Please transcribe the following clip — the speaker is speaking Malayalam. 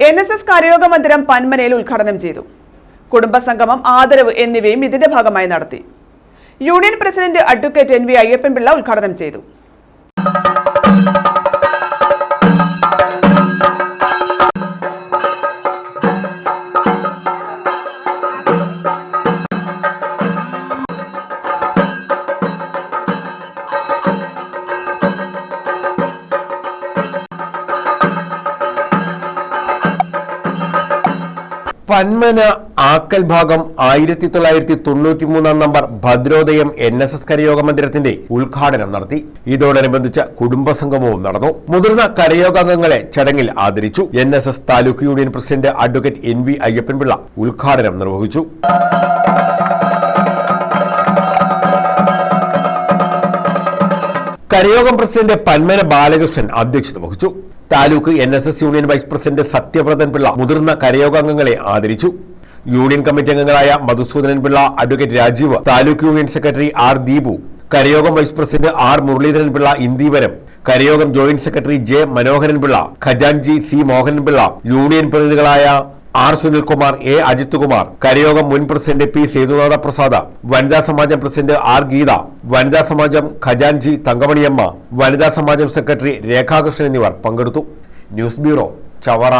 എൻ എസ് എസ് കരയോഗ മന്ദിരം പന്മനയിൽ ഉദ്ഘാടനം ചെയ്തു. കുടുംബസംഗമം ആദരവ് എന്നിവയും ഇതിന്റെ ഭാഗമായി നടത്തി. Union president advocate N V Ayyappan Pillai ഉദ്ഘാടനം ചെയ്തു. പന്മന ആക്കൽ ഭാഗം ആയിരത്തി തൊള്ളായിരത്തി തൊണ്ണൂറ്റി മൂന്നാം number Bhadrodayam N S S കരയോഗ മന്ദിരത്തിന്റെ ഉദ്ഘാടനം നടത്തി. ഇതോടനുബന്ധിച്ച് കുടുംബസംഗമവും നടന്നു. മുതിർന്ന കരയോഗാംഗങ്ങളെ ചടങ്ങിൽ ആദരിച്ചു. N S S taluk union president advocate N V Ayyappan Pillai ഉദ്ഘാടനം നിർവഹിച്ചു. കരയോഗം പ്രസിഡന്റ് പന്മന ബാലകൃഷ്ണൻ അധ്യക്ഷത വഹിച്ചു. Taluk N S S union vice president Sathyavrathan Pillai മുതിർന്ന കരയോഗാംഗങ്ങളെ ആദരിച്ചു. യൂണിയൻ കമ്മിറ്റി അംഗങ്ങളായ Madhusoodanan Pillai advocate Rajeev taluk union secretary R Deepu കരയോഗം vice president R Muraleedharan Pillai Indeevaram കരയോഗം joint secretary J Manoharan Pillai ഖജാൻജി C Mohan Pillai union പ്രതിനിധികളായ ആർ സുനിൽകുമാർ എ അജിത് കുമാർ കരയോഗം മുൻ പ്രസിഡന്റ് പി സേതുനാഥ പ്രസാദ വനിതാ സമാജം പ്രസിഡന്റ് ആർ ഗീത വനിതാ സമാജം ഖജാൻജി തങ്കമണിയമ്മ വനിതാ സമാജം സെക്രട്ടറി രേഖാകൃഷ്ണൻ എന്നിവർ പങ്കെടുത്തു. News bureau Chavara.